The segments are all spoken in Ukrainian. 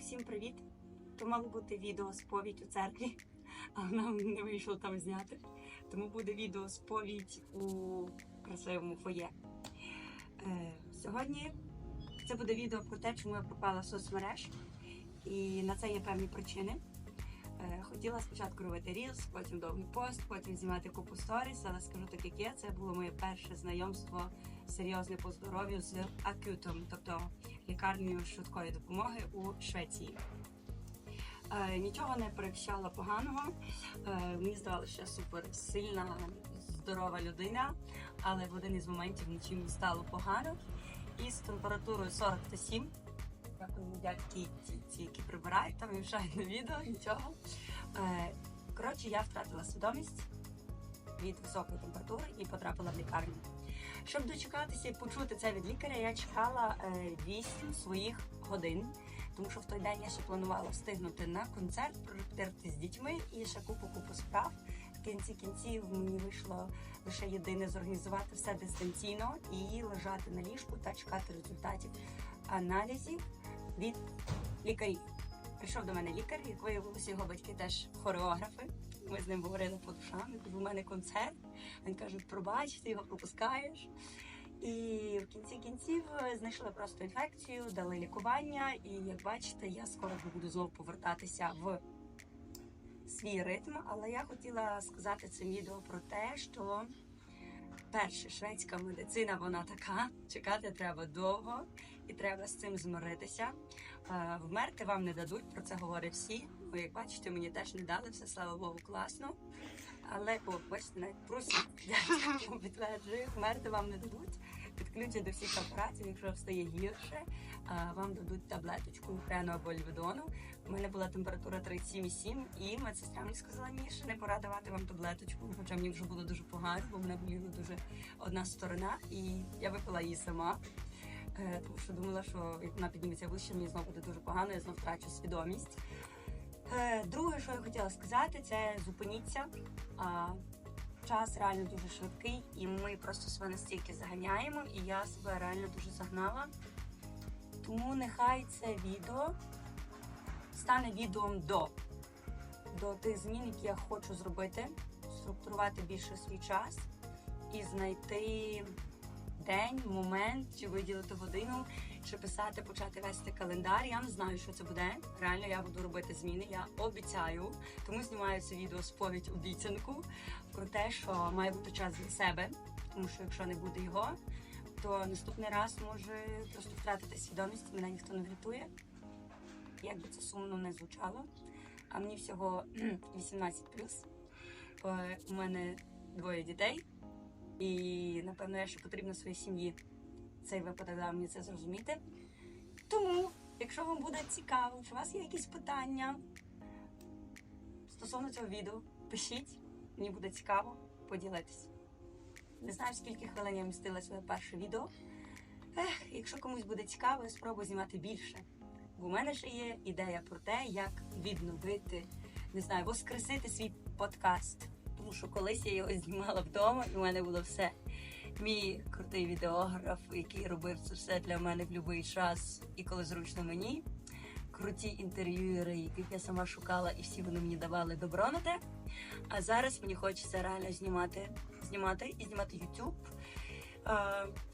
Всім привіт! То мало бути відео сповідь у церкві, але нам не вийшло там зняти. Тому буде відео сповідь у красивому фоє. Е, сьогодні це буде відео про те, чому я пропала соцмереж. І на це є певні причини. Е, Хотіла спочатку робити рілс, потім довгий пост, потім знімати купу сторіс, але скажу так, як є, це було моє перше знайомство серйозне по здоров'ю з акютом, тобто лікарнею швидкої допомоги у Швеції. Е, нічого не перевіщала поганого. Е, мені здавалося, що я супер сильна, здорова людина, але в один із моментів мені стало погано. І з температурою 40 та 7. Дякую дядьки, ті, які прибирають, там мішають на відео, нічого. Е, коротше, я втратила свідомість від високої температури і потрапила в лікарню. Щоб дочекатися і почути це від лікаря, я чекала е, 8 своїх годин, тому що в той день я ще планувала встигнути на концерт, прорепетирувати з дітьми і ще купу купу справ. В кінці кінців мені вийшло лише єдине зорганізувати все дистанційно і лежати на ліжку та чекати результатів аналізів від лікарів. Прийшов до мене лікар, як виявилося, його батьки теж хореографи. Ми з ним говорили по душам. Кажу, у мене концерт. Він каже, пробач, ти його пропускаєш. І в кінці кінців знайшли просто інфекцію, дали лікування. І як бачите, я скоро буду знову повертатися в свій ритм. Але я хотіла сказати цим відео про те, що перше, шведська медицина, вона така. Чекати треба довго і треба з цим змиритися. Е, Вмерти вам не дадуть, про це говорять всі. Ну, як бачите, мені теж не дали все, слава Богу, класно. Але о, бачите, навіть просять підтверджує, вмерти вам не дадуть. Підключать до всіх апаратів, якщо встає гірше, вам дадуть таблеточку фену або льведону. У мене була температура 37,7 і медсестра мені сказала, ще не пора давати вам таблеточку, хоча мені вже було дуже погано, бо мене боліла дуже одна сторона, і я випила її сама. Е, Тому що думала, що як вона підніметься вище, мені знову буде дуже погано, я знов втрачу свідомість. Е, Друге, що я хотіла сказати, це зупиніться. Час реально дуже швидкий, і ми просто себе настільки заганяємо, і я себе реально дуже загнала. Тому нехай це відео стане відеом до, до тих змін, які я хочу зробити, структурувати більше свій час і знайти день, момент, чи виділити годину, чи писати, почати вести календар. Я не знаю, що це буде. Реально я буду робити зміни. Я обіцяю. Тому знімаю це відео сповідь обіцянку про те, що має бути час для себе. Тому що якщо не буде його, то наступний раз може просто втратити свідомість, мене ніхто не врятує. Як би це сумно не звучало. А мені всього 18 Е, У мене двоє дітей. І напевно я ще потрібна своїй сім'ї. Цей випадок дав мені це зрозуміти. Тому, якщо вам буде цікаво, чи у вас є якісь питання стосовно цього відео, пишіть, мені буде цікаво поділитись. Не знаю, скільки хвилин я вмістила своє перше відео. Ех, якщо комусь буде цікаво, я спробую знімати більше. Бо в мене ще є ідея про те, як відновити, не знаю, воскресити свій подкаст. Тому що колись я його знімала вдома, і в мене було все. Мій крутий відеограф, який робив це все для мене в будь-який час і коли зручно мені. Круті інтерв'юери, яких я сама шукала, і всі вони мені давали добро на те. А зараз мені хочеться реально знімати, знімати і знімати YouTube.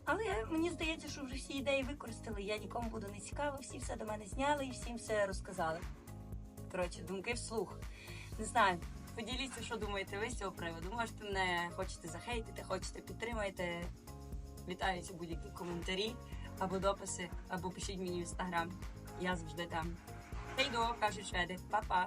Але мені здається, що вже всі ідеї використали. Я нікому буду не цікава, всі все до мене зняли і всім все розказали. Коротше, думки вслух. Не знаю. Поділіться, що думаєте ви з цього приводу. Можете мене хочете захейтити, хочете підтримайте. Вітаються будь-які коментарі або дописи, або пишіть мені в інстаграм. Я завжди там. Хейдо, кажуть шведи, Па-па!